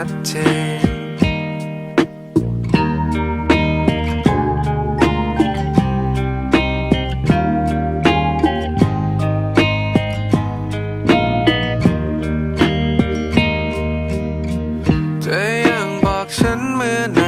ัดเจนเธอยังบอกฉันเมื่อไห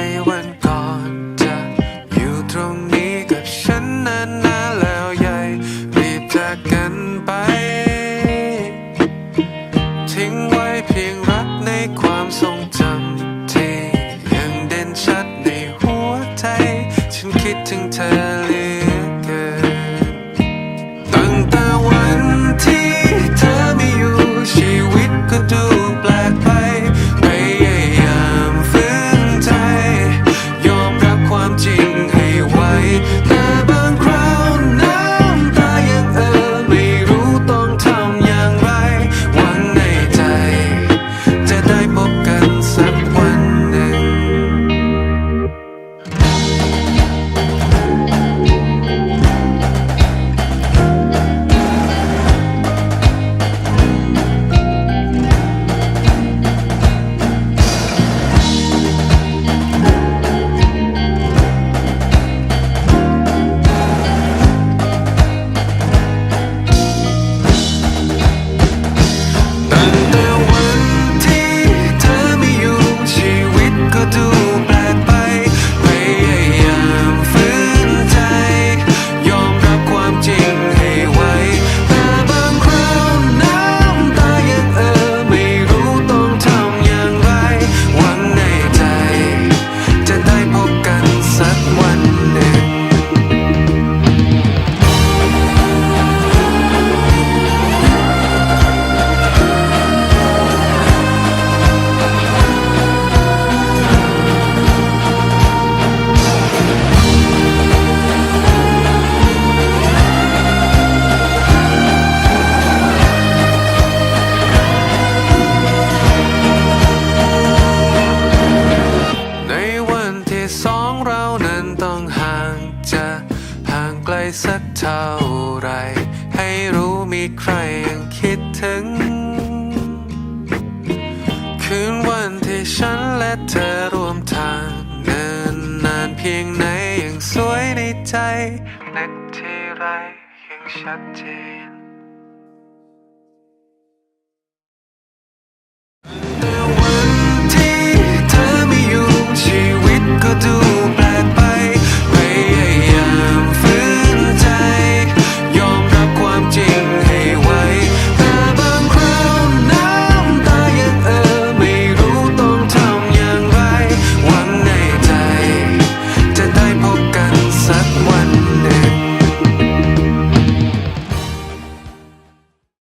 กเท่าไร ให้รู้มีใครยังคิดถึง คืนวันที่ฉันและเธอรวมทางเนินนานเพียงไหนยังสวยในใจ นึกที่ไรยังชัดเจน